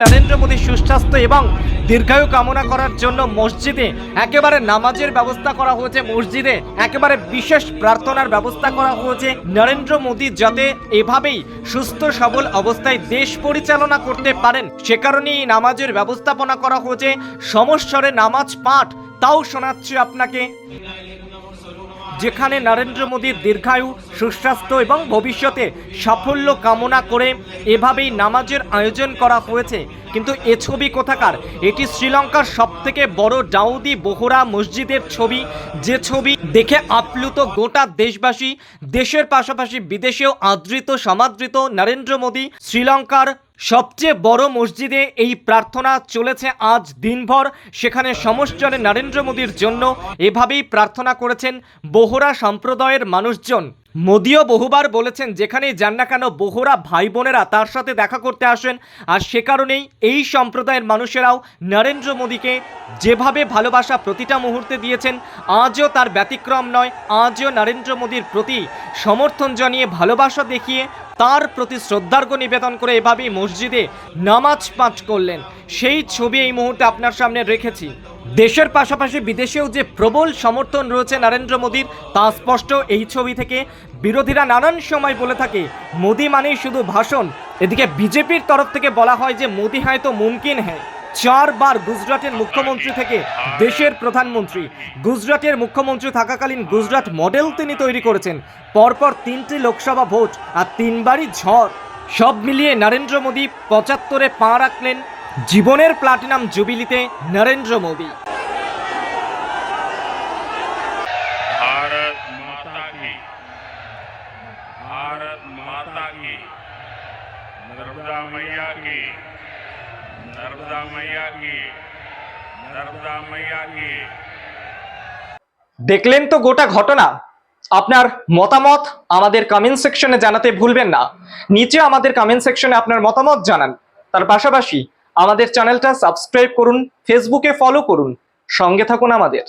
নরেন্দ্র মোদী সুস্বাস্থ্য এবং দীর্ঘায়ু কামনা করার জন্য মসজিদে একেবারে নামাজের ব্যবস্থা করা হয়েছে। মসজিদে একেবারে বিশেষ প্রার্থনার ব্যবস্থা করা হয়েছে। নরেন্দ্র মোদী যাতে এভাবেই সুস্থ সবল অবস্থায় দেশ পরিচালনা করতে পারেন, সে কারণেই নামাজের ব্যবস্থাপনা করা হয়েছে। সমস্বরে নামাজ পাঠ, তাও শোনাচ্ছি আপনাকে। যেখানে নরেন্দ্র মোদীর দীর্ঘায়ু, সুস্বাস্থ্য এবং ভবিষ্যতে সাফল্য কামনা করে এভাবেই নামাজের আয়োজন করা হয়েছে। কিন্তু এ ছবি কোথাকার? এটি শ্রীলঙ্কার সবথেকে বড় ডাউদি বোহরা মসজিদের ছবি। যে ছবি দেখে আপ্লুত গোটা দেশবাসী, দেশের পাশাপাশি বিদেশেও আদৃত, সমাদৃত নরেন্দ্র মোদী শ্রীলঙ্কার সবচেয়ে বড় মসজিদে এই প্রার্থনা চলেছে আজ দিনভর। সেখানে সমস্যরে নরেন্দ্র মোদীর জন্য এভাবেই প্রার্থনা করেছেন বহরা সম্প্রদায়ের মানুষজন। মোদিও বহুবার বলেছেন, যেখানেই যান না কেন, বহুরা ভাই বোনেরা তার সাথে দেখা করতে আসেন। আর সে কারণেই এই সম্প্রদায়ের মানুষেরাও নরেন্দ্র মোদীকে যেভাবে ভালোবাসা প্রতিটা মুহূর্তে দিয়েছেন, আজও তার ব্যতিক্রম নয়। আজও নরেন্দ্র মোদীর প্রতি সমর্থন জানিয়ে ভালোবাসা দেখিয়ে তার প্রতি শ্রদ্ধার্ঘ্য নিবেদন করে এভাবেই মসজিদে নামাজ পাঠ করলেন। সেই ছবি এই মুহূর্তে আপনার সামনে রেখেছি। দেশের পাশাপাশি বিদেশেও যে প্রবল সমর্থন রয়েছে নরেন্দ্র মোদীর, তা স্পষ্ট এই ছবি থেকে। বিরোধীরা নানান সময় বলে থাকে, মোদি মানেই শুধু ভাষণ। এদিকে বিজেপির তরফ থেকে বলা হয় যে, মোদি হয়তো মুমকিন হ্যাঁ চারবার গুজরাটের মুখ্যমন্ত্রী থেকে দেশের প্রধানমন্ত্রী। গুজরাটের মুখ্যমন্ত্রী থাকাকালীন গুজরাট মডেল তিনি তৈরি করেছেন। পরপর তিনটি লোকসভা ভোট আর তিনবারই ঝড়। সব মিলিয়ে নরেন্দ্র মোদী পঁচাত্তরে পা রাখলেন। জীবনের প্লাটিনাম জুবিলিতে নরেন্দ্র মোদী भारत माता की भारत माता की नर्मदा मैया की नर्मदा मैया की नर्मदा मैया की দেখলেন তো গোটা ঘটনা আপনার মতামত আমাদের কমেন্ট সেকশনে জানাতে ভুলবেন না নিচে আমাদের কমেন্ট সেকশনে আপনার মতামত জানান তার পাশাপাশি আমাদের চ্যানেলটা সাবস্ক্রাইব করুন ফেসবুকে ফলো করুন। সঙ্গে থাকুন আমাদের।